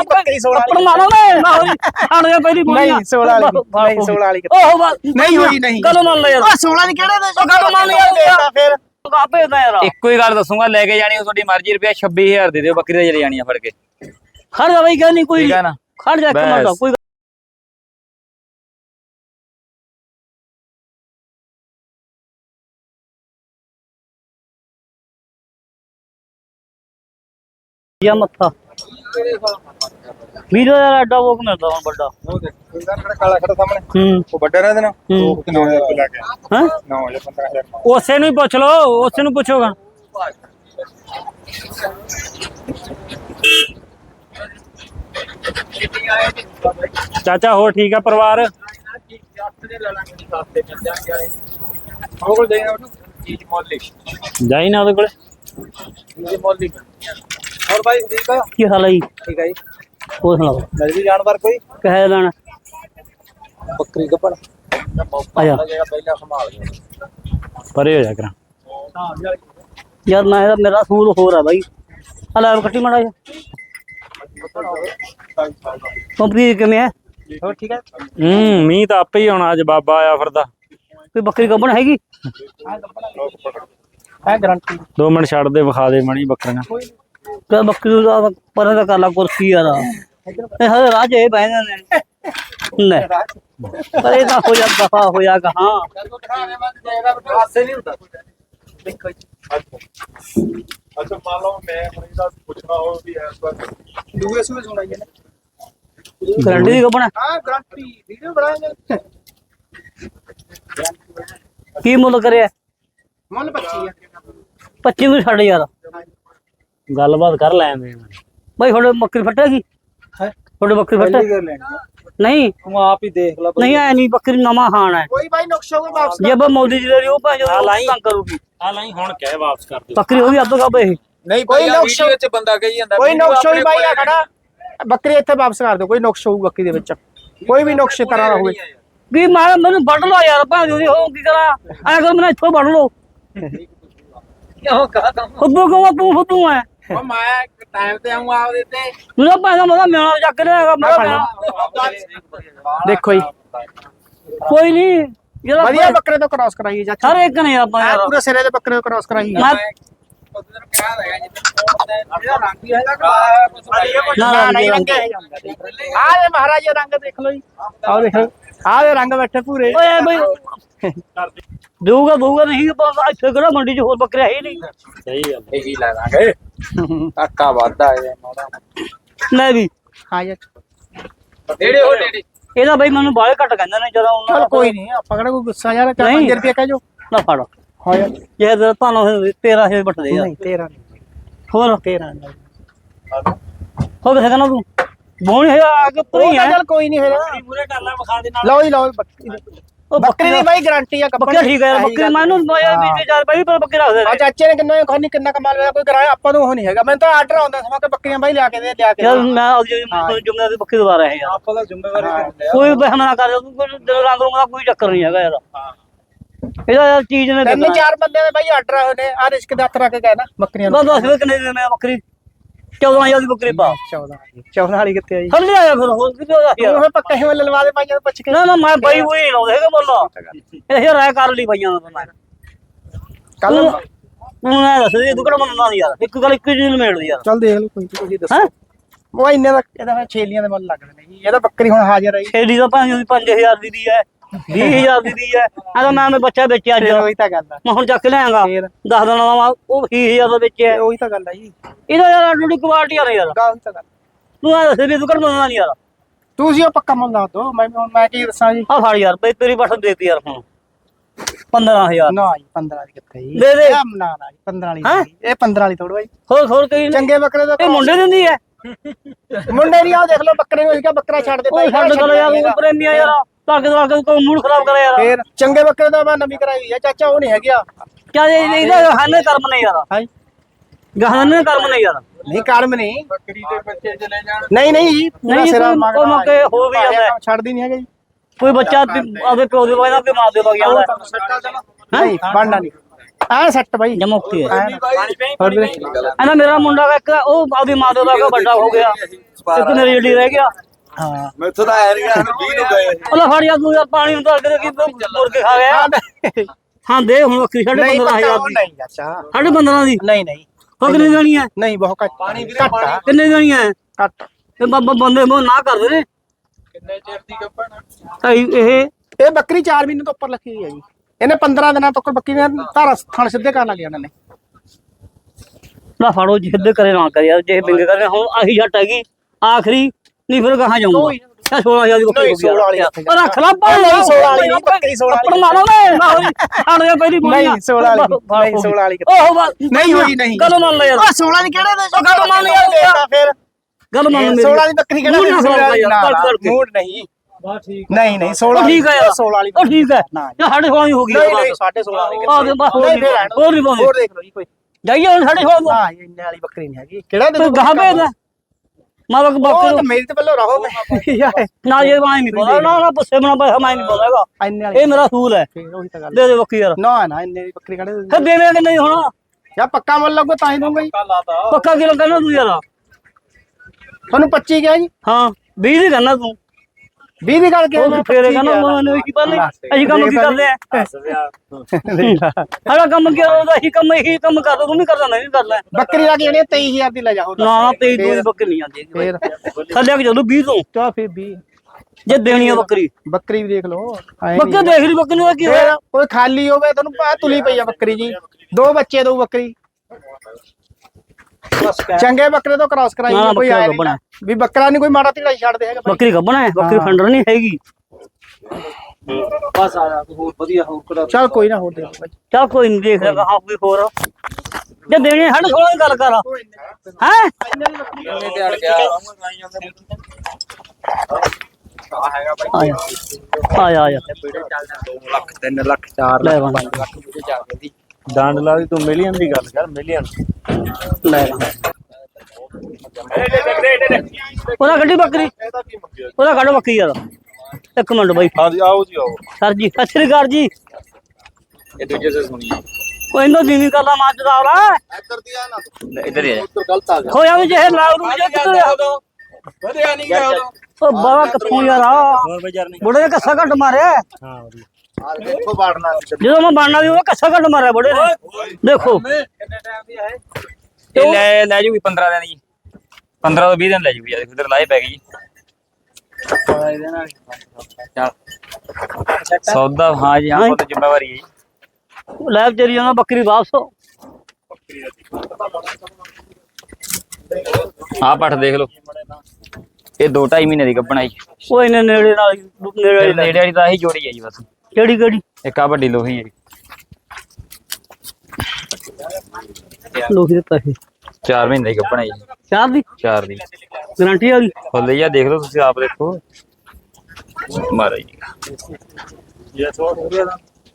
ਨਾ ਬੱਕਰੀ ਸੋਲਾਂ ਵਾਲੀ। ਅੱਪੜ ਮਾਰੋ ਨੇ ਨਾ ਹੋਈ ਛੱਡ ਗਿਆ ਪਹਿਲੀ ਬੋਲੀ ਨਹੀਂ 16 ਵਾਲੀ ਨਹੀਂ 16 ਵਾਲੀ? ਓਹ ਨਹੀਂ ਹੋਈ ਨਹੀਂ। ਕਦੋਂ ਮੰਨ ਲੈ ਯਾਰ ਆ 16 ਨਹੀਂ ਕਿਹੜੇ ਦੇ ਕਦੋਂ ਮੰਨ ਯਾਰ ਦੇਤਾ ਫਿਰ? ਆਪੇ ਦਾ ਯਾਰ ਇੱਕੋ ਹੀ ਗੱਲ ਦੱਸੂਗਾ ਲੈ ਕੇ ਜਾਣੀ ਉਹ ਤੁਹਾਡੀ ਮਰਜ਼ੀ ਰੁਪਿਆ 26000 ਦੇ ਦਿਓ ਬੱਕਰੀ ਦਾ ਚਲੇ ਜਾਣੀ ਆ ਫੜ ਕੇ। ਖੜ ਜਾ ਬਈ ਕਹਿ ਨਹੀਂ ਕੋਈ ਠੀਕ ਹੈ ਨਾ? ਖੜ ਜਾ ਬਸ। ਕੋਈ ਯਾ ਮੱਥਾ। ਵੀਰੋ ਯਾਰ ਐਡਾ ਉਹ ਮਿਲਦਾ ਹੁਣ ਵੱਡਾ। ਉਹ ਦੇਖ ਇੰਦਾ ਖੜਾ ਕਾਲਾ ਖੜਾ ਸਾਹਮਣੇ ਹੂੰ। ਉਹ ਵੱਡਾ ਰਹਿ ਦੇਣਾ ਹੂੰ। ਉਹ ਕਿੰਨਾ ਹੋਇਆ ਤੋਂ ਲੈ ਕੇ ਹੈ? 9000 15000 ਉਸੇ ਨੂੰ ਹੀ ਪੁੱਛ ਲਓ ਉਸੇ ਨੂੰ ਪੁੱਛੋਗਾ। ਚਾਚਾ ਹੋ ਠੀਕ ਆ ਪਰਿਵਾਰ? ਜਾਈ ਨਾ ਉਹਦੇ ਕੋਲੇ। ਹੋਰ ਭਾਈ ਠੀਕ ਆ? ਕੀ ਹਾਲ ਹੈ ਜੀ? ਠੀਕ ਹੈ ਜੀ। ਹੋਰ ਸੁਣਾਓ ਨਜ਼ਰੀ ਜਾਨਵਰ ਕੋਈ? ਕਹਿ ਲੈਣਾ। ਬੱਕਰੀ ਗੱਪਣ ਆ ਜਾ। ਜਿਹੜਾ ਪਹਿਲਾਂ ਸੰਭਾਲ ਗਿਆ। ਪਰੇ ਹੋ ਜਾ ਕਰਾਂ। ਯਾਰ ਮੈਂ ਇਹਦਾ ਮੇਰਾ ਸੂਲ ਹੋਰ ਆ ਬਾਈ। ਲੈ ਕੱਟੀ ਮੜਾ ਜਾ ਕੰਪਨੀ ਕਿਵੇਂ ਹੈ ਹੋਰ ਠੀਕ ਹੈ ਹੂੰ ਮੀਂਹ ਤਾਂ ਆਪੇ ਹੀ ਆਉਣਾ ਅੱਜ ਬਾਬਾ ਆਇਆ ਫਿਰਦਾ। ਕੋਈ ਬੱਕਰੀ ਗੱਬਣ ਹੈਗੀ? ਹੈ ਗਰੰਟੀ 2 ਮਿੰਟ ਛੱਡ ਦੇ ਵਿਖਾ ਦੇ ਮਣੀ ਬੱਕਰੀਆਂ। ਤੇ ਬੱਕਰੀ ਦਾ ਪਰੇ ਦਾ ਕਰ ਲਾ ਕੁਰਸੀ ਯਾਰ ਇਹ ਹਰੇ ਰਾਜ ਇਹ ਬਹਿ ਨੇ। ਲੈ ਪਰੇ ਦਾ ਹੋ ਜਾ ਦਫਾ ਹੋ ਜਾ ਕਹਾਂ। ਹਾਸੇ ਨਹੀਂ ਹੁੰਦਾ ਦੇਖੋ ਅੱਛਾ ਮੰਨ ਲਓ ਮੈਂ ਹੁਣ ਇਹਦਾ ਪੁੱਛਣਾ ਹੋ ਵੀ ਇਸ ਵਾਰ ਦੂਏ ਸੂਏ ਸੁਣਾਈਏ ਨਾ ਗਰੰਟੀ ਦੀ ਗੱਬਣ ਹਾਂ। ਗਰੰਟੀ ਵੀਡੀਓ ਬਣਾਏਗੇ ਕੀ ਮੁੱਲ ਕਰਿਆ? ਮੁੱਲ 25 ਆ। 25 ਨੂੰ ਛੱਡ ਯਾਰ। ਗੱਲਬਾਤ ਕਰ ਲੈਂਦੇ ਬਾਈ ਤੁਹਾਡੇ ਬੱਕਰੀ ਫੱਟੇਗੀ ਹੈ? ਤੁਹਾਡੇ ਬੱਕਰੀ ਫੱਟੇ? ਲੈਣੀ ਨਹੀਂ। ਤੂੰ ਆਪ ਹੀ ਦੇਖ ਲੈ ਨਹੀਂ ਐ ਨਹੀਂ ਬੱਕਰੀ ਨਵਾਂ ਖਾਣ ਹੈ ਕੋਈ ਭਾਈ ਨੁਕਸ ਹੋਵੇ ਵਾਪਸ ਜੇ ਬਾ ਮੌਲੀ ਜੀ ਦੇ ਉਹ ਭਾਵੇਂ ਤੰਗ ਕਰੂਗੀ। ਆ ਲਈ ਹੁਣ ਕਹਿ ਵਾਪਸ ਕਰ ਦੇ ਬੱਕਰੀ ਹੋਈ ਅੱਧ ਗੱਬ ਇਹ ਨਹੀਂ ਕੋਈ ਨੁਕਸ ਵੀਡੀਓ 'ਚ ਬੰਦਾ ਕਹੀ ਜਾਂਦਾ ਕੋਈ ਵੀਡੀਓ ਨੁਕਸ ਹੋਈ ਆਪਣੇ ਭਾਈ ਆ ਕੋਲੇ ਖੜਾ ਬੱਕਰੀ ਇੱਥੇ ਵਾਪਸ ਕਰ ਦਿਓ ਕੋਈ ਨੁਕਸ ਹੋਊ ਬੱਕਰੀ ਦੇ ਵਿੱਚ। ਕੋਈ ਵੀ ਨੁਕਸ ਤਰ੍ਹਾਂ ਦਾ ਹੋਵੇ। ਵੀ ਮੈਂ ਮੈਨੂੰ ਵੱਢ ਲਓ ਯਾਰ ਭਾਵੇਂ ਉਹਦੀ ਹੋ ਕੀ ਕਰਾਂ। ਐ ਕਰ ਮੈਨੂੰ ਇੱਥੋਂ ਵੱਢ ਲਓ। ਕਿਉਂ ਕਹਤਾ ਖੁੱਬੂ ਕੋ ਤੂੰ ਖੁੱਬੂ ਐ? ਉਹ ਮੈਂ ਟਾਈਮ ਤੇ ਆਉਂ ਆਪਦੇ ਤੇ। ਮੇਰਾ ਪੈਸਾ ਮਦਾ ਚੱਕ ਮੇਰਾ ਮੇਣਾ ਦੇਖੋ ਜੀ। ਕੋਈ ਨਹੀਂ ਜਿਹੜਾ ਵਧੀਆ ਬੱਕਰੇ ਤੋਂ ਕ੍ਰਾਸ ਕਰਾਈਏ ਚਾਚਾ। ਸਾਰੇ ਇੱਕ ਨੇ ਆਪਾਂ ਯਾਰ ਪੂਰੇ ਸਿਰੇ ਦੇ ਬੱਕਰੇ ਤੋਂ ਕ੍ਰਾਸ ਕਰਾਈਏ ਮੈਂ ਨਾ ਨਾ ਨਹੀਂ ਰੰਗੇ ਆ ਦੇ ਮਹਾਰਾਜ ਦੇ ਰੰਗ ਦੇਖ ਲਓ ਜੀ ਆਹ ਦੇਖ ਆਹ ਦੇ ਰੰਗ ਬੈਠੇ ਪੂਰੇ ਓਏ ਬਈ ਦੇਊਗਾ ਦੇਊਗਾ ਨਹੀਂ ਪਰ ਇੱਥੇ ਕਿਹੜਾ ਮੰਡੀ 'ਚ ਹੋਰ ਬੱਕਰੇ ਹੈ ਹੀ ਨਹੀਂ ਸਹੀ ਗੱਲ ਇਹੀ ਲੈ ਲਾਂਗੇ ਟੱਕਾ ਵਾਦਾ ਹੈ ਮਾੜਾ ਲੈ ਵੀ ਹਾਂ ਹੋ ਇਹਦਾ ਬਈ ਮੈਨੂੰ ਬਾਲੇ ਘੱਟ ਕਹਿੰਦੇ ਨੇ ਜਦੋਂ ਉਹਨਾਂ ਕੋਈ ਨਹੀਂ ਆਪਾਂ ਕਿਹੜਾ ਕੋਈ ਗੁੱਸਾ ਯਾਰ ਚਾਰ ਨਹੀਂ। 5 ਰੁਪਏ ਕਹਿ ਜੋ ਨਾ ਫੜ ਹਾਂ। ਯਾਰ ਇਹ ਤਾਂ ਤੁਹਾਨੂੰ 13000 ਬਟਦੇ ਯਾਰ ਨਹੀਂ 13 ਨਹੀਂ। ਹੋਰ? 13 ਨਹੀਂ। ਹੋ ਗਿਆ ਕਹਿੰਦਾ ਤੂੰ? ਬੋਣ ਹੈ ਆ ਕੇ ਉਹ ਪਰੀ ਹੈ ਚਲ ਕੋਈ ਨਹੀਂ ਪੂਰੇ ਕਰ ਲੈ ਵਿਖਾ ਦੇ ਲਓ ਜੀ ਲਓ ਬੱਕਰੀ। ਉਹ ਬੱਕਰੀ ਦੀ ਬਾਈ ਗਾਰੰਟੀ ਆ ਕੱਪੜੇ ਬੱਕਰੀ ਠੀਕ ਹੈ ਯਾਰ, ਬੱਕਰੀ ਮੈਨੂੰ ਮਾਇਆ ਵੀ ਚਾਰ ਬਾਈ ਪਰ ਬੱਕਰੀ ਰੱਖ ਦੇ। ਆ ਚਾਚੇ ਨੇ ਕਿੰਨਾ ਖਾਨੀ ਕਿੰਨਾ ਕਮਾਲ ਹੋਇਆ ਕੋਈ ਕਰਾਇਆ ਆਪਾਂ ਨੂੰ ਉਹ ਨਹੀਂ ਹੈਗਾ। ਮੈਨੂੰ ਤਾਂ ਆਰਡਰ ਆਉਂਦਾ ਸਮਾਂ ਕਿ ਬੱਕਰੀਆਂ ਬਾਈ ਲਿਆ ਕੇ ਦੇ ਲਿਆ ਕੇ ਯਾਰ ਦੇ। ਮੈਂ ਉਹਦੀ ਜੁਮਲੇ ਦੀ ਬੱਕਰੀ ਦੁਬਾਰਾ ਹੈ ਯਾਰ। ਆਪਾਂ ਦਾ ਜ਼ਿੰਮੇਵਾਰੀ ਹੁੰਦੇ ਆ। ਕੋਈ ਬਹਿਮ ਨਾ ਕਰ ਤੂੰ ਕੋਈ ਦਿਲ ਰੰਗ ਰੂੰਗ ਦਾ ਕੋਈ ਚੱਕਰ ਨਹੀਂ ਹੈਗਾ ਯਾਰ। ਇਹਦਾ ਯਾਰ ਚੀਜ਼ ਨੇ ਤਿੰਨ ਚਾਰ ਬੰਦੇ ਦੇ ਬਾਈ ਆਰਡਰ ਆਏ ਨੇ ਆ ਰਿਸਕ ਦੇ ਹੱਥ ਰੱਖ ਕੇ ਨਾ ਬੱਕਰੀਆਂ ਦੱਸ ਦੱਸ ਕਿੰਨੇ ਦੀ ਮੈਂ ਬੱਕਰੀ? 14000 ਦੀ ਬੱਕਰੀ ਪਾ। 14 14 ਵਾਲੀ ਕਿੱਥੇ ਆਈ ਥੱਲੇ ਆਇਆ ਫਿਰ ਹੋਰ ਦਾ ਯਾਰ ਉਹ ਪੱਕੇ ਹੀ ਲਲਵਾ ਦੇ ਪਾਈਆਂ ਪੁੱਛ ਕੇ। ਨਾ ਨਾ ਮੈਂ ਬਾਈ ਹੋਈ ਨਹੀਂ ਲਾਉਂਦੇ ਹੈਗੇ ਬੋਲੋ ਇਹ ਰਾਇ ਕਰ ਲਈ ਬਾਈਆਂ ਦਾ ਮੈਂ। ਕੱਲ ਤੂੰ ਨਾ ਦੱਸ ਦੇ ਦੁਕੜਾ ਮੰਨਣਾ ਨਹੀਂ ਯਾਰ ਇੱਕ ਗੱਲ ਇੱਕ ਚੀਜ਼ ਨੂੰ ਮੇੜਦੀ ਯਾਰ। ਚੱਲ ਦੇਖ ਲਓ ਕੋਈ ਨੀ, ਤੁਸੀਂ ਹੈਂ? ਦੱਸੋ ਉਹ ਇੰਨੇ ਦਾ ਇਹਦਾ ਫਿਰ ਛੇਲੀਆਂ ਦੇ ਮੁੱਲ ਲੱਗਦੇ ਨੇ ਜੀ। ਇਹਦਾ ਬੱਕਰੀ ਹੁਣ ਹਾਜ਼ਰ ਆਈ ਛੇੜੀ ਦਾ ਭਾਵੇਂ ਉਹਦੀ 5000 ਦੀ ਦੀ ਹੈ। 20000 ਦੀ ਦੀ ਹੈ। ਆ ਤਾਂ ਮੈਂ ਮੈਂ ਬੱਚਾ ਵੇਚਿਆ ਅੱਜ। ਉਹੀ ਤਾਂ ਗੱਲ ਆ। ਮੈਂ ਹੁਣ ਚੱਕ ਲਿਆਂਗਾ। ਫੇਰ? 10 ਦਿਨਾਂ ਦਾ ਮੈਂ ਉਹ 20000 ਦਾ ਵੇਚਿਆ ਉਹੀ ਤਾਂ ਗੱਲ ਆ ਜੀ। ਇਹਦਾ ਯਾਰ ਅੱਡੀ ਕੁਆਲਿਟੀ ਆ ਯਾਰ। ਗਾ ਉਹੀ ਤਾਂ ਗੱਲ ਤੂੰ ਆ ਦੱਸ ਵੀ ਦੁਕੜ ਮੰਨਣਾ ਨਹੀਂ ਯਾਰ? ਤੁਸੀਂ ਉਹ ਪੱਕਾ ਮੁੱਲ ਲਾ ਦੋ। ਮੈਂ ਹੁਣ ਮੈਂ ਕੀ ਦੱਸਾਂ ਜੀ? ਆ ਫੜ ਯਾਰ ਬਈ ਤੇਰੀ ਬਸ ਦੇਤੀ ਯਾਰ ਹੁਣ। 15000 ਨਾ ਜੀ 15 ਵਾਲੀ ਕਿੱਥੇ ਜੀ? ਦੇ ਦੇ। ਇਹ ਨਾ ਨਾ ਜੀ 15 ਵਾਲੀ ਹੈਂ? ਨਹੀਂ। ਇਹ 15 ਵਾਲੀ ਥੋੜਾ ਜੀ। ਹੋਰ ਹੋਰ ਕਈ ਨੇ। ਚੰਗੇ ਬੱਕਰੇ ਦਾ ਇਹ ਮੁੰਡੇ ਦਿੰਦੀ ਹੈ। ਮੁੰਡੇ ਨਹੀਂ ਆ ਦੇਖ ਲਓ ਬੱਕਰੇ ਨੂੰ ਕਿਹਾ ਬੱਕਰਾ ਛੱਡ ਦੇ। ਉਹ ਛੱਡ ਕਰ ਯਾਰ ਉਹ ਪ੍ਰੇਮੀਆ ਯਾਰ। ਤਾਂ ਕਿਦਾਂ ਕਿ ਕੋਈ ਮੂਡ ਖਰਾਬ ਕਰੇ ਯਾਰ। ਫੇਰ ਚੰਗੇ ਬੱਕਰੇ ਦਾ ਮੈਂ ਨਵੀਂ ਕਰਾਈ ਆ ਚਾਚਾ ਉਹ ਨਹੀਂ ਹੈਗਾ ਕਿਆ ਇਹ ਇਹਦਾ ਹਾਨੇ ਕਰਮ ਨਹੀਂ ਯਾਰ। ਹਾਂ ਗਾਹਨੇ ਕਰਮ ਨਹੀਂ ਯਾਰ। ਨਹੀਂ ਕਾਰਮ ਨਹੀਂ। ਬੱਕਰੀ ਦੇ ਬੱਚੇ ਚਲੇ ਜਾਣ। ਨਹੀਂ ਨਹੀਂ ਜੀ ਪੂਰਾ ਨਹੀਂ, ਸਿਰਾ ਕੋਈ- ਮੌਕੇ ਹੋ ਵੀ ਜਾਂਦਾ। ਹੈ। ਛੱਡਦੀ ਨਹੀਂ ਹੈਗਾ ਜੀ। ਕੋਈ ਬੱਚਾ ਆਪਦੇ ਪਿਓ ਦੇ ਵਜ੍ਹਾ ਤੇ ਮਾਂ ਦੇ ਵਗ ਜਾਂਦਾ ਨਹੀਂ ਬਣਨਾ ਨਹੀਂ। ਆ ਸੱਟ ਬਾਈ। ਜਮੋਕੀ ਹੈ। ਹੋਰ ਮੇਰਾ ਮੁੰਡਾ ਇੱਕ ਉਹ ਆਪਦੀ ਮਾਂ ਦੇ ਦਾ ਵੱਡਾ ਹੋ ਗਿਆ। ਇੱਕ ਮੇਰੇ ਜਿਹੜੀ ਰਹਿ ਗਿਆ। ਹਾਂ। ਮੈਥੋਂ ਤਾਂ ਆਇਆ ਨਹੀਂ ਗਿਆ 20 ਨੂੰ ਗਏ। ਉਹਲਾ ਫੜ ਜਾ ਤੂੰ ਯਾਰ ਪਾਣੀ ਨੂੰ ਤੜਕੇ ਕੀ ਮੁਰਗੇ ਖਾ ਗਿਆ। ਹਾਂ। ਦੇ ਹੁਣ ਵੱਖਰੀ ਨਹੀਂ 15000 ਪੱਕਾ ਦੀ। ਨਹੀਂ ਚਾਚਾ ਸਾਢੇ 15 ਦੀ। ਨਹੀਂ ਨਹੀਂ। ਉਹ ਕਿੰਨੇ ਦੇਣੀ ਹੈ? ਨਹੀਂ ਬਹੁਤ ਘੱਟ। ਪਾਣੀ ਘੱਟ ਆ, ਕਿੰਨੇ ਦੇਣੀ ਹੈ? ਘੱਟ। ਇਹ ਬਾਬਾ ਬੰਦੇ ਮੋ ਨਾ ਕਰਦੇ ਨੇ। ਕਿੰਨੇ ਚਿਰ ਦੀ ਗੱਪਣ? ਇਹ ਇਹ ਬੱਕਰੀ 4 ਮਹੀਨੇ ਤੋਂ ਉੱਪਰ ਲੱਗੀ ਹੋਈ ਹੈ ਜੀ। ਇਹਨੇ 15 ਦਿਨਾਂ ਤੱਕ ਬੱਕਰੀ ਨੇ ਧਾਰਾ ਥਣ ਸਿੱਧੇ ਕਰਨ ਲੱਗ ਜਾਣਾ ਨੇ। ਨਾ ਫੜੋ ਜਿੱਦ ਕਰੇ ਨਾ ਕਰੇ ਯਾਰ ਜੇ ਬਿੰਗੇ ਕਰੇ ਹੁਣ ਆਹੀ ਜੱਟ ਹੈਗੀ। ਆਖਰੀ ਨਹੀਂ ਫਿਰ ਕਹਾਂ ਜਾਊਂਗਾ? ਇਹ 16000 ਦੀ ਬੱਕਰੀ ਨਹੀਂ, 16 ਵਾਲੀ ਹੱਥ ਉਹ ਰੱਖ ਲਾ ਪਾ ਨਹੀਂ, 16 ਵਾਲੀ ਨਹੀਂ, ਬੱਕਰੀ 16 ਵਾਲੀ। ਵੇ ਨਾ। ਹੋਈ ਛੱਡ ਦੇ ਪਹਿਲੀ ਬੋਲੀ ਨਹੀਂ, 16 ਵਾਲੀ ਨਹੀਂ, ਨਹੀਂ, 16 ਵਾਲੀ? ਓਹ ਨਹੀਂ ਹੋਈ, ਨਹੀਂ। ਕਦੋਂ ਮੰਨ ਲੈ ਯਾਰ। ਉਹ 16 ਦੀ ਕਿਹੜੇ ਦੇ ਗੱਲ ਮੰਨ ਯਾਰ। ਦੇਤਾ ਫਿਰ। ਗੱਲ ਮੰਨ ਮੇਰੀ। 16 ਦੀ ਬੱਕਰੀ ਕਿਹੜੇ ਦੇ 16 ਯਾਰ। ਮੂਡ ਨਹੀਂ। ਬਸ ਠੀਕ ਨਹੀਂ ਨਹੀਂ 16 ਉਹ ਠੀਕ ਹੈ ਯਾਰ। 16 ਵਾਲੀ ਉਹ ਠੀਕ ਹੈ ਨਾ। ਸਾਡੇ ਸੋਲਾਂ ਦੀ ਹੋ ਗਈ ਨਹੀਂ ਨਹੀਂ 16.5 ਵਾਲੀ ਆ ਦੇ ਬਸ ਹੋਰ ਨਹੀਂ, ਦੇਖ ਲਓ ਜੀ ਕੋਈ। ਜਾਈਏ ਹੁਣ ਸਾਡੇ ਸੋਲਾਂ ਹਾਂ ਇਹ ਇੰਨੇ ਵਾਲੀ ਬੱਕਰੀ ਨਹੀਂ ਹੈਗੀ। ਕਿਹੜਾ ਤੂੰ ਗਾਹ ਭੇਜ ਮਾਂ ਬਕ ਉਹ ਬੱਕਰੀ ਤਾਂ ਮੇਰੀ ਤੇ ਵੱਲੋਂ ਰਹੋ। ਨਾ ਇਹ ਮੈਂ ਨਹੀਂ ਬੋਲਦਾ ਨਾ ਨਾ ਪੁੱਛੇ ਬਣਾ ਪਾ ਮੈਂ ਨਹੀਂ ਬੋਲਦਾ ਇਹ ਮੇਰਾ ਸੂਲ ਹੈ। ਉਹੀ ਦੇ ਦੇ ਬੱਕਰੀ ਯਾਰ। ਨਾ ਨਾ ਇੰਨੇ ਦੀ ਬੱਕਰੀ ਕਿਹੜੇ ਫਿਰ ਦੇਵੇਂ ਕਿ ਨਹੀਂ ਹੁਣ? ਯਾ ਪੱਕਾ ਮੁੱਲ ਲੱਗੋ ਤਾਂ ਹੀ ਦੂੰਗਾ ਜੀ। ਪੱਕਾ ਕਿਲੋ ਕਹਿੰਦਾ ਤੂੰ ਯਾਰ? ਤੁਹਾਨੂੰ 25 ਗਿਆ ਜੀ? ਹਾਂ 20 ਦੀ ਕਹਿੰਦਾ ਤੂੰ। 20 ਦੀ ਗੱਲ ਕਿਹਾ ਉਹ ਫੇਰ ਕਹਿੰਦਾ ਮੈਨੂੰ ਕੀ ਪਤਾ ਅਸੀਂ ਕੰਮ ਕੀ ਕਰਦੇ ਆ? ਸਾਡਾ ਕੰਮ ਕੀ ਉਹਦਾ ਅਸੀਂ ਕੰਮ ਇਹੀ ਕੰਮ ਕਰਦਾ ਤੂੰ ਵੀ ਕਰਦਾ ਮੈਂ ਵੀ ਕਰਦਾ ਬੱਕਰੀ ਲਾ ਕੇ ਜਾਣੀ 23000 ਦੀ ਲੈ ਜਾਓ ਨਾ ਨਾ ਤੇ ਦੋ ਦੀ ਬੱਕਰੀ ਨਹੀਂ ਆਉਂਦੀ। ਫੇਰ। ਥੱਲੇ ਕਿ ਚਲੋ 20 ਤੋਂ। ਚਾ ਫੇਰ 20 ਜੇ ਦੇਣੀ ਆ ਬੱਕਰੀ। ਬੱਕਰੀ ਵੀ ਦੇਖ ਲਓ। ਨੀ। ਬੱਕਰੀ ਦੇਖ ਲਈ ਬੱਕਰੀ ਦਾ ਕੀ ਹੋਇਆ? ਕੋਈ ਖਾਲੀ ਹੋਵੇ ਤੁਹਾਨੂੰ ਪਾ ਤੁਲੀ ਪਈ ਆ ਬੱਕਰੀ ਜੀ। ਦੋ ਬੱਚੇ ਦੋ ਬੱਕਰੀ। ਚੰਗੇ ਬੱਕਰੇ ਤੋਂ ਕ੍ਰਾਸ ਕਰਾਈ ਨਾ, ਕੋਈ ਬੱਕਰਾ ਆਇਆ ਗੱਭਣਾ। ਨਹੀਂ। ਵੀ ਬੱਕਰਾ ਨਹੀਂ ਕੋਈ ਮਾੜਾ ਢਿੱਲਾ ਛੱਡਦੇ ਹੈਗਾ ਭਾਈ। ਬੱਕਰੀ ਗੱਬਣਾ ਹੈ ਬੱਕਰੀ ਹਾਂ। ਫੰਡਰ ਨਹੀਂ ਹੈਗੀ। ਬਸ ਆ ਜਾ ਹੋਰ ਵਧੀਆ ਹੋਰ ਕਿਹੜਾ ਚੱਲ ਕੋਈ ਨਾ ਹੋਰ ਦੇ ਦਿਓ ਚੱਲ ਕੋਈ ਨਹੀਂ ਦੇਖ ਲਗਾ ਹਾਂ ਕੋਈ ਹੋਰ। ਜੇ ਦੇਣੀ ਹੈ, ਸਾਡੇ ਥੋੜਾ ਗੱਲ ਕਰ। ਹੈ ਕਿੰਨੇ ਤੇ ਅੜ ਗਿਆ ਆਇਆ ਆਇਆ ਆਇਆ। ਲੱਖ 3 ਲੱਖ 4 ਲੈ ਬਣ। ਡਾਂਡ ਲਾ ਦੀ ਤੂੰ ਮਿਲੀਅਨ ਦੀ ਗੱਲ ਕਰ ਮਿਲੀਅਨ। ਲੈ ਉਹਦਾ ਗੱਡੀ ਬੱਕਰੀ। ਇਹਦਾ ਕੀ ਮੰਗਿਆ ਉਹਦਾ ਕੱਢ ਬੱਕਰੀ ਯਾਰ। ਇੱਕ ਮਿੰਟ ਬਾਈ। ਹਾਂਜੀ ਆਓ ਜੀ ਆਓ। ਸਰ ਜੀ ਸਤਿ ਸ੍ਰੀ ਅਕਾਲ ਜੀ। ਇਹ ਦੂਜੇ ਸੇ ਸੁਣੀ ਕੋਈ ਨਾ ਦੀਵੀਂ ਕਰਦਾ ਮੱਚ ਦਾ ਆਲਾ ਇੱਧਰ ਦੀ ਆ ਨਾ। ਇੱਧਰ ਹੀ ਆ। ਉੱਧਰ ਗਲਤ ਆ ਗਿਆ। ਹੋਇਆ ਵੀ ਜੇ ਲਾਗ ਰੂ ਜੇ ਕਿੱਥੇ ਆ? ਵਧਿਆ ਨਹੀਂ ਗਿਆ ਉਹ ਬਾਵਾ ਕਿੱਥੋਂ ਯਾਰ ਆ। ਬੁੜੇ ਨੇ ਕੱਸਾ ਘੱਟ ਮਾਰਿਆ। ਆ ਦੇਖੋ ਬਾੜਨਾ ਜਦੋਂ ਮੈਂ ਬਣਨਾ ਦੀ ਉਹ ਕੱਸਾ ਘੱਟ ਮਾਰਿਆ ਬੁੜੇ ਨੇ। ਦੇਖੋ। ਇਹ ਲੈ ਲੈ ਜੂਗੀ 15 ਦਿਨ ਜੀ। 15 ਤੋਂ 20 ਦਿਨ ਲੈ ਜੂਗੀ ਯਾਰ ਉਧਰ ਲਾਏ ਪੈ ਗਈ ਚੱਲ। ਸੌਦਾ ਹਾਂ ਜੀ ਹਾਂ ਬਹੁਤ ਜ਼ਿੰਮੇਵਾਰੀ ਹੈ ਜੀ। ਲੈ ਚਲੀ ਜਾਣਾ ਬੱਕਰੀ ਵਾਪਸ। ਆਹ ਪੱਠ ਦੇਖ ਲਓ। ਇਹ 2 2.5 ਮਹੀਨੇ ਦੀ ਗੱਭਣ ਆਈ ਉਹ ਇਹਨੇ ਨੇੜੇ ਨਾਲ ਹੀ ਨੇੜੇ ਹੀ ਵਾਲੀ ਤਾਂ ਆਹੀ ਜੋੜੀ ਹੈ ਜੀ ਬਸ। ਕਿਹੜੀ ਕਿਹੜੀ? ਇੱਕ ਆ ਵੱਡੀ ਲੋਹੀ ਹੈ ਜੀ। ਲੋਕੀ ਦੇ ਪੈਸੇ 4 ਮਹੀਨੇ ਦੀ ਗੱਭਣ ਆਈ ਚਾਰ ਦੀ? 4 ਦੀ। ਗਰੰਟੀ ਵਾਲੀ ਖੁੱਲ ਜਾ ਦੇਖ ਲਓ ਤੁਸੀਂ ਆਪ ਦੇਖੋ। ਮਾਰਾ ਜੀ। ਇਹ ਥੋੜਾ ਹੋ। ਗਿਆ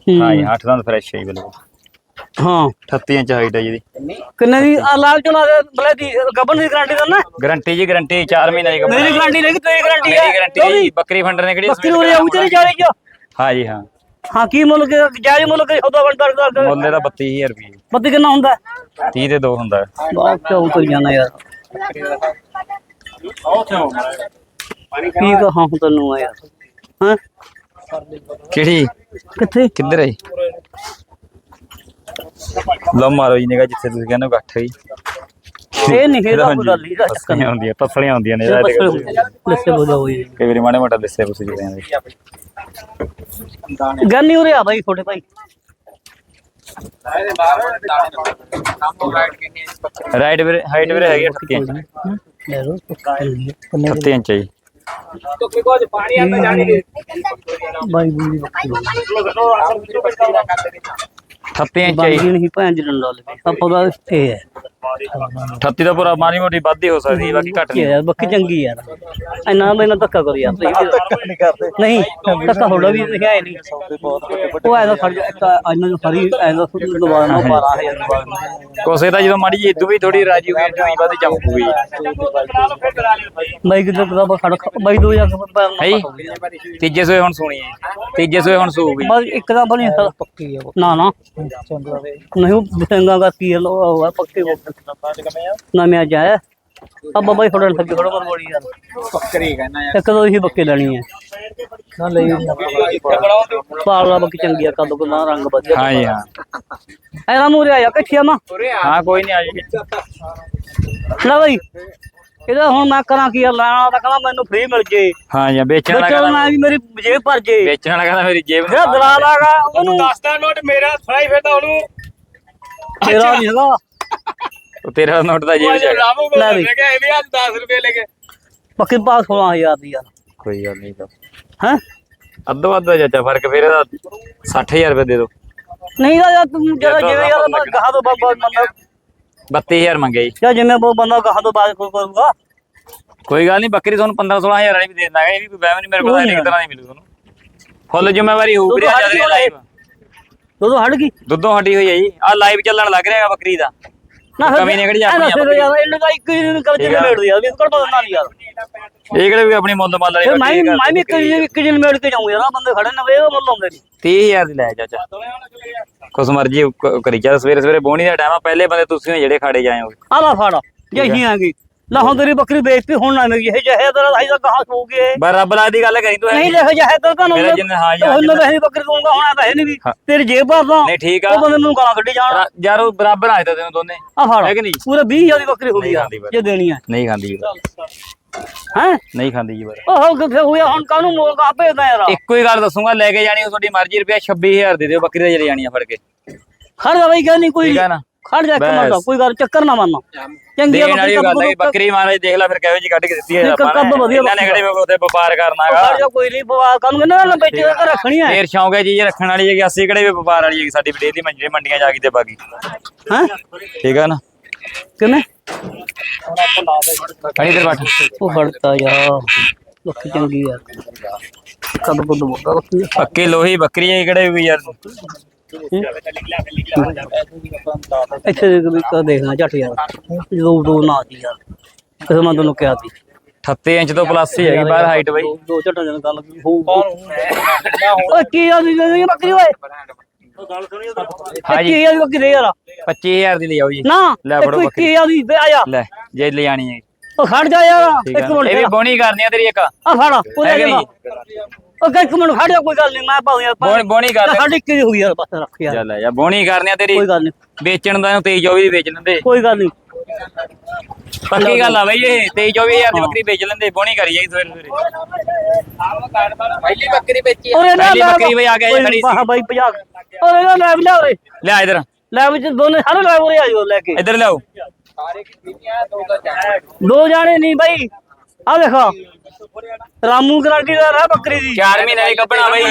ਹੂੰ। ਹਾਂ ਜੀ 8 ਦੰਦ ਫਰੈਸ਼ ਹੈ ਜੀ ਬਿਲਕੁਲ। ਹਾਂ। 38 ਇੰਚ ਹਾਈਟ ਹੈ ਜੀ ਇਹਦੀ। ਕਿੰਨੇ ਦੀ? ਆ ਲਾਲ ਚਲਾ ਦੇ ਬਲੇ ਦੀ ਗੱਬਨ ਦੀ ਗਰੰਟੀ ਦਿੰਦਾ? ਗਾਰੰਟੀ ਜੀ ਗਾਰੰਟੀ 4 ਮਹੀਨੇ ਦੀ ਗੱਭਣ ਮੇਰੀ ਗਰੰਟੀ ਨਹੀਂ ਤੇਰੀ ਗਰੰਟੀ ਹੈ ਗਾਰੰਟੀ ਜੀ ਬੱਕਰੀ ਫੰਡਰ ਨੇ ਕਿਹੜੀ ਬੱਕਰੀ ਉਰੇ ਆਉ ਤੇਰੀ ਜਾਰੀ ਚ। ਹਾਂ ਜੀ ਹਾਂ। ਹਾਂ ਕੀ ਮੁੱਲ ਕੇ ਜਾਰੀ ਮੁੱਲ ਕੇ ਸੌਦਾ ਬੰਦ ਕਰ ਕਰ ਮੁੱਲ ਇਹਦਾ 32000 ਰੁਪਏ ਬੱਤੀ ਕਿੰਨਾ ਹੁੰਦਾ? ਹੈ? 30 ਦੇ 2 ਹੁੰਦਾ। ਹੈ। ਬਾਪ ਕਿਉਂ ਤੋਂ ਜਾਣਾ ਯਾਰ। ਕੀ ਕਹਾਂ ਤੈਨੂੰ ਆ ਯਾਰ। ਹਾਂ? ਕਿਹੜੀ? ਕਿੱਥੇ? ਕਿੱਧਰ ਹੈ? ਲਓ ਮਾਰੋ ਜੀ ਨਿਗਾ ਜਿੱਥੇ ਤੁਸੀਂ ਕਹਿੰਦੇ ਹੋ ਗੱਠ ਹੈ ਜੀ ਇਹ ਨਹੀਂ ਹੈਗਾ ਕੋਈ ਗੱਲ ਨਹੀਂ ਚੱਕਰ ਪਸਲੀਆਂ ਹੁੰਦੀਆਂ ਪਸਲੀਆਂ ਹੁੰਦੀਆਂ ਨੇ ਇਹਦਾ ਲੱਸੇ ਬੋਦਾ ਹੋਈ ਕਈ ਵਾਰੀ ਮਾੜੇ ਮੋਟਾ ਲਿੱਸੇ ਪੁੱਛ ਜਾਂਦੇ ਗੰਨੀ ਉਰੇ ਆ ਬਾਈ ਛੋਟੇ ਭਾਈ ਰਾਈਟ ਵੀਰੇ ਹਾਈਟ ਵੀਰੇ ਹੈਗੀ 38 ਇੰਚ ਲੈ ਲੋ 38 ਇੰਚ ਹੈ ਜੀ ਬਾਈ ਬੂਈ ਬੱਕਰੀ 38 ਇੰਚ ਹੈ ਬਾਈ ਜੀ ਨਹੀਂ ਭੈਣ ਜੀ ਡੰਡਾ ਲਵੇ ਆਪਾਂ ਦਾ ਇਹ ਹੈ 38 ਦਾ ਪੂਰਾ ਮਾਰੀ ਮੋਟੀ ਵੱਧਦੀ ਹੋ ਸਕਦੀ ਹੈ, ਬਾਕੀ ਘੱਟ ਕੀ ਨਹੀਂ। ਯਾਰ ਬੱਕੀ ਚੰਗੀ ਯਾਰ। ਇੰਨਾ ਮੈਨੂੰ ਧੱਕਾ ਕਰੋ ਯਾਰ ਤੁਸੀਂ ਵੀ। ਨਹੀਂ ਕਰਦੇ। ਨਹੀਂ ਧੱਕਾ ਥੋੜਾ ਵੀ ਲਿਖਿਆ ਹੀ ਨਹੀਂ। ਉਹ ਐਦਾ ਫੜ ਜਾ ਇੱਕ ਇਹਨਾਂ ਨੂੰ ਫਰੀ ਐਦਾ ਦੁਬਾਰਾ ਨਾ 12000 ਦੁਬਾਰਾ ਕੋਸੇ ਦਾ ਜਦੋਂ ਮਾੜੀ ਜੀ ਇਦੋਂ ਵੀ ਥੋੜੀ ਰਾਜੀ ਹੋਈ ਇਦੋਂ ਵੀ ਵੱਧ ਚਮਕੂਗੀ ਬਾਈ ਕਿਦੋਂ ਕਿਤਾਬ ਖੜ ਬਾਈ ਦੋ ਜਾਂ ਹੈ ਜੀ ਤੀਜੇ ਸੋਏ ਹੁਣ ਸੁਣੀ ਹੈ। ਤੀਜੇ ਸੋਏ ਹੁਣ ਸੂਗੀ ਬਸ ਇੱਕ ਦਾ ਬਣੀ ਸਰ ਪੱਕੀ ਹੈ ਨਾ ਨਾ। ਨਹੀਂ ਉਹ ਬਸੰਗਾ ਦਾ ਕੀ ਲੋ ਹੋਇਆ ਪੱਕੇ ਨਾ ਮੈਂ ਜਾਇਆ ਆ ਬਾਬਾ ਹੀ ਫੜਨ ਲੱਗੇ ਫੜੋ ਮਰ ਬੜੀ ਯਾਰ ਬੱਕਰੀ ਕਹਿੰਦਾ ਯਾਰ। ਇੱਕ ਦੋ ਹੀ ਬੱਕੇ ਲੈਣੀ ਹੈ। ਨਾ ਲਈ ਪਾਲਾ ਬੱਕੀ ਚੰਗੀ ਆ ਕਦੋਂ ਕੋ ਰੰਗ ਵਧੀਆ ਹਾਂ ਜੀ ਹਾਂ ਐਨਾ ਮੂਰੇ ਆਇਆ ਕਿੱਥੇ ਆ ਹਾਂ ਕੋਈ ਨਹੀਂ ਆ ਜੀ। ਲੈ ਬਾਈ ਇਹਦਾ ਹੁਣ ਮੈਂ ਕਰਾਂ ਕੀ ਯਾਰ ਲੈਣਾ ਤਾਂ ਕਹਿੰਦਾ ਮੈਨੂੰ ਫ੍ਰੀ ਮਿਲ ਜੇ। ਹਾਂ ਜੀ ਵੇਚਣ ਵਾਲਾ ਕਹਿੰਦਾ ਮੈਂ ਵੀ ਮੇਰੀ ਜੇਬ ਭਰ ਜੇ। ਵੇਚਣ ਵਾਲਾ ਕਹਿੰਦਾ ਮੇਰੀ ਜੇਬ ਜਿਹੜਾ ਦਲਾਲ ਆਗਾ ਉਹਨੂੰ ਦੱਸਦਾ ਨੋਟ ਮੇਰਾ ਫਰਾਈ ਫਿਰਦਾ ਉਹਨੂੰ। ਤੇਰਾ ਨਹੀਂ ਹੈਗਾ। ਉਹ ਤੇਰਾ ਨੋਟ ਦਾ ਜੇਬ ਚ ਹੈਗਾ। ਲੈ ਬਈ ਗਿਆ ਇਹਦੇ ਹੱਥ 10 ਰੁਪਏ ਲੈ ਕੇ ਬੱਕੀ ਪਾਸ 16000 ਦੀ ਯਾਰ ਕੋਈ ਗੱਲ ਨਹੀਂ ਤਾਂ। ਹੈ? ਅੱਧੋ ਅੱਧ ਦਾ ਚਾਚਾ ਫ਼ਰਕ ਫਿਰ ਇਹਦਾ 60000 ਰੁਪਏ ਦੇ ਦਿਓ ਨਹੀਂ ਤਾਂ ਯਾਰ ਤੂੰ ਜਿਹੜਾ ਜਿਵੇਂ ਯਾਰ ਮੈਂ ਕਹਾ ਤੋਂ ਬਾਬਾ ਬੰਦਾ 32000 ਮੰਗੇ ਜੀ। ਜਾਂ ਜਿਵੇਂ ਉਹ ਬੰਦਾ ਕਹਾ ਤੋਂ ਬਾਅਦ ਕੋਈ ਕਰੂਗਾ। ਕੋਈ ਗੱਲ ਨਹੀਂ ਬੱਕਰੀ ਤੁਹਾਨੂੰ 15 16000 ਵਾਲੀ ਵੀ ਦੇ ਦਾਂਗੇ। ਇਹ ਵੀ ਕੋਈ ਵਹਿਮ ਨਹੀਂ ਮੇਰੇ ਕੋਲ ਨਹੀਂ ਤਰ੍ਹਾਂ ਨਹੀਂ ਮਿਲੂ ਤੁਹਾਨੂੰ। ਫੁੱਲ ਜ਼ਿੰਮੇਵਾਰੀ ਹੋਊ ਵੀਰੇ ਦੁੱਧੋਂ ਹਟ ਰਿਹਾ ਲਾਈਵ। ਦੋ ਗਈ? ਦੁੱਧੋਂ ਹਟੀ ਹੋਈ ਹੈ ਜੀ। ਆ ਲਾਈਵ ਚੱਲਣ ਲੱਗ ਰਿਹਾ ਹੈਗਾ ਬੱਕਰੀ ਦਾ। ਨਾ ਕਮੀ ਐ ਆਪਣੀ ਨਾ ਫਿਰ ਯਾਰ ਇਹਨਾਂ ਦਾ ਇੱਕ ਹੀ ਕਰ ਜਿਵੇਂ ਮੇੜ ਦਿਆ ਵੀ ਕਰ ਪਤਾ ਨਹੀਂ ਯਾਰ। ਇਹ ਕਿਹੜੇ ਵੀ ਆਪਣੀ ਮੁੱਲ ਮਾਲ ਵਾਲੀ ਮੈਂ ਮੈਂ ਵੀ ਇੱਕ ਦਿਨ ਇੱਕ ਦਿਨ ਮੇੜ ਕੇ ਜਾਊਂ ਯਾਰ ਬੰਦੇ ਖੜੇ ਨੇ ਵੇ ਉਹ ਮੁੱਲ ਆਉਂਦੇ ਨਹੀਂ 30000 ਦੀ ਲੈ ਚਾਚਾ। ਕੁਛ ਮਰਜ਼ੀ ਕਰੀ ਚੱਲ ਸਵੇਰੇ ਸਵੇਰੇ ਬੋਣੀ ਦਾ ਟਾਈਮ ਆ ਪਹਿਲੇ ਬੰਦੇ ਤੁਸੀਂ ਹੋ ਜਿਹੜੇ ਖਾੜੇ ਜਾਏ ਹੋਗੇ ਆ ਲਾ ਫੜ ਜਹੀ ਆਂਗੀ ਲਾ ਹੁਣ ਤੇਰੀ ਬੱਕਰੀ ਵੇਚਤੀ ਹੁਣ ਨਾ ਮੇਰੀ ਇਹ ਜਹੇ ਤੇਰਾ ਭਾਈ ਦਾ ਕਹਾ ਸੋ ਗਏ। ਬਸ ਰੱਬ ਲਾ ਦੀ ਗੱਲ ਕਰੀ ਤੂੰ ਨਹੀਂ ਲਿਖ ਜਹੇ ਤਾਂ ਤੁਹਾਨੂੰ ਮੇਰਾ ਜਿੰਨਾ ਹਾਂ ਯਾਰ ਹੁਣ ਮੈਂ ਬੱਕਰੀ ਦਊਂਗਾ ਹੁਣ ਪੈਸੇ ਨਹੀਂ ਵੀ ਹਾਂ। ਤੇਰੀ ਜੇਬ ਭਰ ਦੋ ਨਹੀਂ ਠੀਕ ਆ। ਉਹ ਬੰਦੇ ਨੂੰ ਗਾਲਾਂ ਕੱਢੀ ਜਾਣ। ਯਾਰ ਉਹ ਬਰਾਬਰ ਆਏ ਤਾਂ ਤੈਨੂੰ ਦੋਨੇ। ਆ ਫੜ। ਹੈ ਕਿ ਨਹੀਂ? ਪੂਰੇ 20000 ਦੀ ਬੱਕਰੀ ਹੋ ਗਈ ਬਸ। ਜੇ ਦੇਣੀ ਹੈ ਨਹੀਂ ਖਾਂਦੀ ਜੀ ਹੈ? ਨਹੀਂ ਖਾਂਦੀ ਜੀ ਬਰ ਉਹ ਕਿੱਥੇ ਹੋਇਆ ਹੁਣ ਕਾਹਨੂੰ ਮੋਲ ਕਾ ਭੇਜਦਾ ਯਾਰ। ਇੱਕੋ ਹੀ ਗੱਲ ਦੱਸੂਗਾ ਲੈ ਕੇ ਜਾਣੀ ਉਹ ਤੁਹਾਡੀ ਮਰਜ਼ੀ ਰੁਪਿਆ 26000 ਦੇ ਦਿਓ ਬੱਕਰੀ ਦਾ ਚਲੇ ਜਾਣੀ ਆ ਫੜ ਕੇ। ਖੜ ਜਾ ਬਈ ਨਹੀਂ ਕੋਈ ਠੀਕ ਆ ਨਾ। ਖੜ ਜਾ ਇੱਕ ਬਸ। ਮਿੰਟ ਕੋਈ ਗੱਲ ਚੱਕਰ ਨਾ ਮੰਨ ਚੰਗੀ ਦੇਣ ਵਾਲੀ ਗੱਲ ਹੈ ਬੱਕਰੀ ਮਹਾਰਾਜ ਦੇਖ ਲੈ ਫਿਰ ਕਿਹੋ ਜੀ ਕੱਢ ਕੇ ਦਿੱਤੀ ਹੈ ਆਪਾਂ ਵਧੀਆ ਇਹਨਾਂ ਨੇ ਕਿਹੜੇ ਉੱਥੇ ਵਪਾਰ ਕਰਨਾ ਖੜ ਹੈਗਾ? ਜਾ ਕੋਈ ਨਹੀਂ ਕਾਨੂੰ ਕਹਿੰਦਾ ਨਾ ਬੈਠੇ ਕੇ ਰੱਖਣੀ ਹੈ ਫੇਰ ਸ਼ੌਂਕ ਹੈ ਚੀਜ਼ ਰੱਖਣ ਵਾਲੀ ਹੈ ਕਿ ਅਸੀਂ ਕਿਹੜੇ ਵੀ ਵਪਾਰ ਵਾਲੀ ਹੈ ਸਾਡੀ ਦੀ ਮੰਡੀ ਮੰਡੀਆਂ ਜਾ ਕੇ ਤੇ ਬਾਕੀ ਹੈ? ਠੀਕ ਆ ਨਾ? ਕਿਵੇਂ ਖੜੀ ਤੇ ਬੱਠ। ਉਹ ਫੜਤਾ ਯਾਰ ਬੱਕਰੀ ਚੰਗੀ ਯਾਰ ਕਦ ਕਦ ਬੱਕਰੀ। ਪੱਕੀ ਲੋਹੀ ਬੱਕਰੀ ਹੈ ਕਿਹੜੇ ਵੀ ਯਾਰ। ਇੱਥੇ ਵੀ ਕਦ ਦੇਖਣਾ ਝੱਟ ਯਾਰ। ਜਦੋਂ ਦੋ ਨਾ ਦੀ ਯਾਰ। ਕਿਸੇ ਮੈਂ ਤੈਨੂੰ ਕਿਹਾ ਸੀ। 38 ਇੰਚ ਤੋਂ ਪਲੱਸ ਹੀ ਹੈਗੀ ਬਾਹਰ ਹਾਈਟ ਬਈ। ਦੋ- ਦੋ ਝੱਟਾਂ ਜਨ ਗੱਲ ਹੋਊ ਓਏ ਕੀ ਆ ਦੀ ਦੀ ਬੱਕਰੀ ਓਏ? ਹਾਂ ਜੀ ਕੀ ਆ ਦੀ ਬੱਕਰੀ ਯਾਰ। 25000 ਦੀ ਲੈ ਆਓ ਜੀ। ਨਾ ਲੈ ਫੜੋ ਬੱਕਰੀ। ਕੀ ਆ ਦੀ ਤੇ ਆ ਜਾ। ਲੈ ਜੇ ਲੈ ਆਣੀ ਹੈ। ਉਹ ਖੜ ਜਾ ਯਾਰ ਇੱਕ ਮਿੰਟ ਇਹ ਵੀ ਬੋਣੀ ਕਰਨੀ ਆ ਤੇਰੀ ਇੱਕ। ਆ ਫੜ ਉਹ ਲੈ ਕਿ ਜਾ ਉਹ ਇੱਕ ਮਿੰਟ ਖੜ ਜਾ ਕੋਈ ਗੱਲ ਨਹੀਂ ਮੈਂ ਪਾਉਂ ਯਾਰ ਬੋਣੀ ਬੋਣੀ ਕਰ ਲੈ ਸਾਡੀ ਕੀ ਹੋ ਗਈ ਯਾਰ ਬਸ ਰੱਖ ਯਾਰ। ਚੱਲ ਯਾਰ ਬੋਣੀ ਕਰਨੀ ਆ ਤੇਰੀ। ਕੋਈ ਗੱਲ ਨਹੀਂ ਵੇਚਣ ਦਾ 23 24 ਦੀ ਵੇਚ ਲੈਂਦੇ। ਕੋਈ ਗੱਲ ਨਹੀਂ ਪੱਕੀ ਗੱਲ ਆ ਬਈ ਇਹ 23 24000 ਦੀ ਬੱਕਰੀ ਵੇਚ ਲੈਂਦੇ ਬੋਣੀ ਕਰੀ ਜਾਈ ਸਵੇਰੇ ਸਵੇਰੇ। ਪਹਿਲੀ ਬੱਕਰੀ ਵੇਚੀ ਔਰ ਇਹਨਾਂ ਪਹਿਲੀ ਬੱਕਰੀ ਬਈ ਆ ਕੇ ਖੜੀ ਸੀ। ਹਾਂ ਬਾਈ 50 ਔਰ ਇਹਨਾਂ ਲੈ ਲਿਆ ਲਿਆ ਇਧਰ। ਲੈ ਵਿੱਚ ਦੋਨੇ ਸਾਰੇ ਲੈ ਉਰੇ ਆ ਜਾਓ ਲੈ ਕੇ। ਇਧਰ ਲਿਆਓ। ਸਾਰੇ ਕਿੰਨੀਆਂ? ਦੋ ਦਾ ਚਾਰ ਦੋ ਜਾਣੇ ਨਹੀਂ ਬਾਈ। ਆ ਦੇਖੋ। ਰਾਮੂ ਗਰੰਟੀ ਦਾ ਰਹਿ ਬੱਕਰੀ ਦੀ। 4 ਮਹੀਨੇ ਦੀ ਗੱਭਣਾ ਬਈ।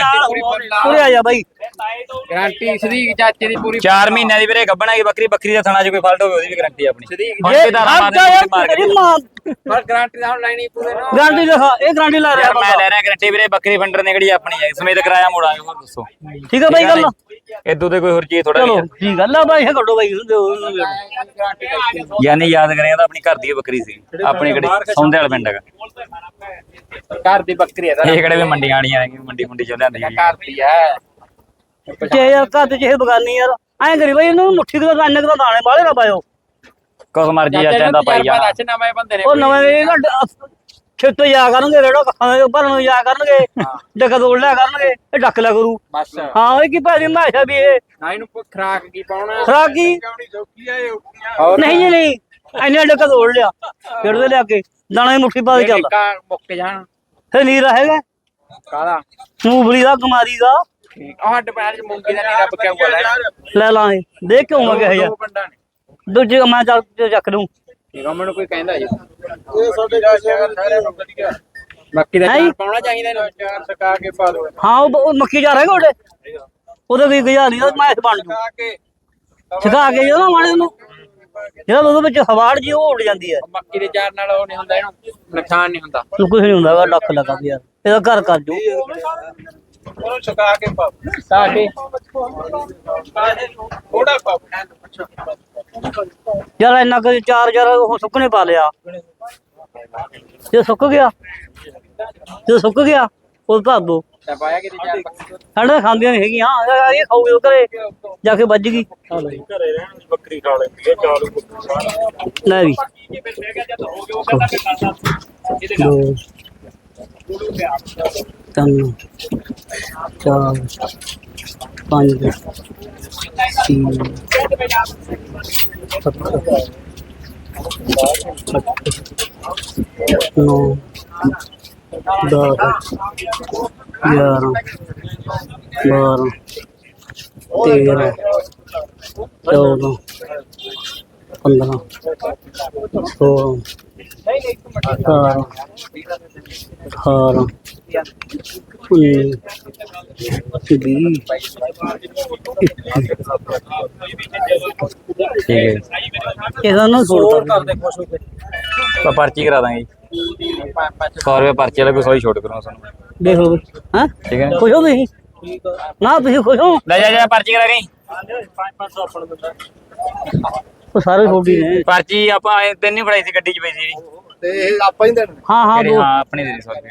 ਉਰੇ ਆ ਜਾ ਬਾਈ। ਗਾਰੰਟੀ ਸਦੀਕ ਚਾਚੇ ਦੀ ਪੂਰੀ 4 ਮਹੀਨਿਆਂ ਦੀ ਵੀਰੇ ਗੱਭਣਾ ਕੀ ਬੱਕਰੀ ਬੱਕਰੀ ਦਾ ਥਣਾ 'ਚ ਕੋਈ ਫਾਲਟ ਹੋਵੇ ਉਹਦੀ ਵੀ ਗਾਰੰਟੀ ਆਪਣੀ। ਹੁਣ ਇਹ ਤੇ ਧਾਰਾ ਹਟ ਜਾ ਯਾਰ ਮਾਰ ਤੇਰੀ ਕੇ ਮਾਂ। ਪਰ ਗਾਰੰਟੀ ਦਾ ਹੁਣ ਲੈਣੀ ਪੂਰੇ ਨਾ। ਗਰੰਟੀ ਦੇਖਾ ਇਹ ਗਰੰਟੀ ਲੈ ਰਿਹਾ ਯਾਰ ਮੈਂ ਬੰਦਾ। ਲੈ ਰਿਹਾ ਗਾਰੰਟੀ ਵੀਰੇ ਬੱਕਰੀ ਫੰਡਰ ਨਿਕੜੀ ਆਪਣੀ ਹੈ ਸਮੇਤ ਕਿਰਾਇਆ ਮੋੜਾਂਗੇ ਹੋਰ ਦੱਸੋ। ਠੀਕ ਹੈ ਬਾਈ ਗੱਲ। ਇਦੋਂ ਤੇ ਕੋਈ ਹੋਰ ਚੀਜ਼ ਥੋੜਾ ਚਲੋ ਠੀਕ ਗੱਲ ਆ ਬਾਈ ਇਹ ਕੱਢੋ ਬਾਈ। ਇਹਨੂੰ ਦਿਓ ਇਹਨੂੰ ਦਿਓ। ਗਾਰੰਟੀ ਵੇਚੀ ਯਾਨੀ ਯਾਦ ਕਰਿਆ ਤਾਂ ਆਪਣੀ ਘਰ ਦੀ ਬੱਕਰੀ ਸੀ। ਆਪਣੀ ਕਿਹੜੀ? ਸੌਂਦੇ ਵਾਲਾ ਪਿੰਡ ਹੈਗਾ। ਘਰ ਦੀ ਬੱਕਰੀ ਹੈ ਇਹ ਕਿਹੜੇ ਵੀ ਮੰਡੀਆਂ ਆਣੀਆਂ ਮੰਡੀ ਮੁੰਡੀ ਚੋਂ ਲਿਆਂਦੀ ਹੈਗੀ। ਘਰ ਦੀ ਹੈ ਜੇ ਯਾਰ ਘਰ ਤੇ ਜਿਹੇ ਬਗਾਨੀ ਯਾਰ ਐਂ ਕਰੀ ਬਾਈ ਇਹਨੂੰ ਮੁੱਠੀ ਦੇ ਅੰਨ ਦਾ ਦਾਣੇ ਬਾਲੇ ਨਾ ਪਾਇਓ। ਕੁਛ ਮਰਜ਼ੀ ਆ ਚਾਹੁੰਦਾ ਪਾਈ ਜਾ ਨਵੇਂ ਬੰਦੇ ਨੇ ਉਹ ਨਵੇਂ ਇਹ ਛਿੱਟ ਜਾ ਕਰਨਗੇ ਰੇੜੋ ਕੱਖਾਂ ਦੇ ਭਰਨ ਨੂੰ ਜਾ ਕਰਨਗੇ ਡੱਕਾ ਤੋੜ ਲਿਆ ਕਰਨਗੇ ਇਹ ਡੱਕ ਲਿਆ ਕਰੂ। ਬਸ। ਹਾਂ ਇਹ ਕੀ ਭਾਜੀ ਮੈਂ ਆਖਿਆ ਵੀ ਇਹ ਨਾ ਇਹਨੂੰ ਕੋਈ ਖਰਾਕ ਕੀ ਪਾਉਣਾ? ਖਰਾਕੀ? ਹੋਰ ਨਹੀਂ ਜੀ ਨਹੀਂ। ਐਨੇ ਡੱਕਾ ਤੋੜ ਲਿਆ। ਫਿਰ ਦੇ ਲਿਆ ਕੇ ਦਾਣਾ ਦੀ ਮੁੱਠੀ ਪਾ ਕੇ ਚੱਲ ਕਾ ਮੁੱਕ ਜਾਣ। ਫੇ ਨੀਰਾ ਹੈਗਾ। ਕਾਲਾ ਮੂੰਗਲੀ ਦਾ ਕਮਾਰੀ ਦਾ। ਠੀਕ ਆਹ ਦੁਪਹਿਰ ਚ ਮੂੰਗੀ ਦਾ ਨਹੀਂ ਰੱਬ ਕਿਆ ਬੋਲਾ ਲੈ ਲਾਂਗੇ ਦੇਖ ਕੇ ਆਉਂਗਾ ਕਿਹੋ ਜਿਹਾ ਦੋ ਪਿੰਡਾਂ ਨੇ। ਦੂਜੇ ਮੈਂ ਚੱਲ ਚੱਕ ਲੂੰ ਠੀਕ ਆ ਮੈਨੂੰ ਕੋਈ ਕਹਿੰਦਾ ਜੀ। ਇਹ ਸਾਡੇ ਸਾਰੇ ਨੂੰ ਵਧੀਆ ਬਾਕੀ ਦਾ? ਚਾਰ ਪਾਉਣਾ ਚਾਹੀਦਾ ਇਹਨੂੰ? ਚਾਰ ਸਕਾ ਕੇ ਪਾ ਦੋ। ਹਾਂ ਉਹ ਮੱਕੀ ਜਾ ਰਿਹਾ ਉਹਦੇ? ਉਹਦੇ ਵੀ ਗਜਾ ਨਹੀਂ ਮੈਂ ਬਣ ਜੂ। ਸਕਾ ਕੇ। ਛਕਾ ਕੇ ਜਦੋਂ ਮਾੜੇ ਨੂੰ। ਜਿਹੜਾ ਉਹਦੇ ਵਿੱਚ ਹਵਾੜ ਜੀ ਉਹ ਉੱਡ ਜਾਂਦੀ ਹੈ। ਮੱਕੀ ਦੇ ਚਾਰ ਨਾਲ ਉਹ ਨਹੀਂ ਹੁੰਦਾ ਇਹਨੂੰ ਨੁਕਸਾਨ ਨਹੀਂ ਹੁੰਦਾ। ਤੂੰ ਕੁਝ ਨਹੀਂ ਹੁੰਦਾ ਹੈਗਾ ਲੱਖ ਲਗਾ ਯਾਰ ਇਹਦਾ ਘਰ ਕਰ ਜੋ। ਉਹਨੂੰ ਛਕਾ ਕੇ ਪਾ ਸਾਡੇ ਥੋੜਾ ਪਾ ਯਾਰ ਇੰਨਾ ਕੁ ਚਾਰ ਉਹ ਸੁੱਕਣੇ ਪਾ ਲਿਆ। ਜੇ ਸੁੱਕ ਗਿਆ ਜੇ ਸੁੱਕ ਗਿਆ ਉਹ ਧਰ ਦੋ। ਤਾਂ ਪਾਇਆ ਕਿਤੇ ਚਾਰ ਬੱਕਰੀ ਸਾਡੇ ਖਾਂਦੀਆਂ ਨਹੀਂ ਹੈਗੀਆਂ ਇਹ- ਇਹ ਖਾਊਗੇ ਉਹ ਘਰੇ ਜਾ ਕੇ ਵੱਜ ਗਈ। ਘਰੇ ਰਹਿਣ ਦੀ ਬੱਕਰੀ ਖਾ ਲੈਂਦੀ ਹੈ ਚਾਲੂ ਬੱਕਰੀ ਲੈ ਵੀ। ਚਾਰ ਪੰਜ ਛੇ ਸੱਤ ਅੱਠ ਨੌ ਦਸ ਗਿਆਰਾਂ ਬਾਰਾਂ ਤੇਰਾਂ ਚੌਦਾਂ ਠੀਕ ਹੈ ਇਹਦਾ ਨਾ ਦੇ ਆਪਾਂ ਪਰਚੀ ਕਰਾ ਦਾਂਗੇ ਜੀ। 100 ਰੁਪਏ ਪਰਚੀ ਵਾਲਾ ਕੋਈ ਸੌਈ ਛੋਟ ਕਰੂੰਗਾ ਤੁਹਾਨੂੰ ਦੇਖ ਲਓ ਹਾਂ? ਠੀਕ ਹੈ। ਖੁਸ਼ ਹੋ ਤੁਸੀਂ? ਨਾ ਤੁਸੀਂ ਖੁਸ਼ ਹੋ? ਲੈ ਜਾ ਜਾ ਪਰਚੀ ਕਰਾ ਗਈ ਉਹ ਸਾਰੇ ਛੋਟੀ ਨੇ। ਪਰਚੀ ਆਪਾਂ ਐਂ ਤਿੰਨ ਹੀ ਫੜਾਈ ਸੀ ਗੱਡੀ 'ਚ ਪਈ ਸੀ ਜਿਹੜੀ ਤੇ ਇਹ ਆਪਾਂ ਹੀ ਦੇਣ। ਹਾਂ ਹਾਂ ਦੋ। ਹਾਂ ਆਪਣੀ ਦੇ ਦੇ 100 ਰੁਪਏ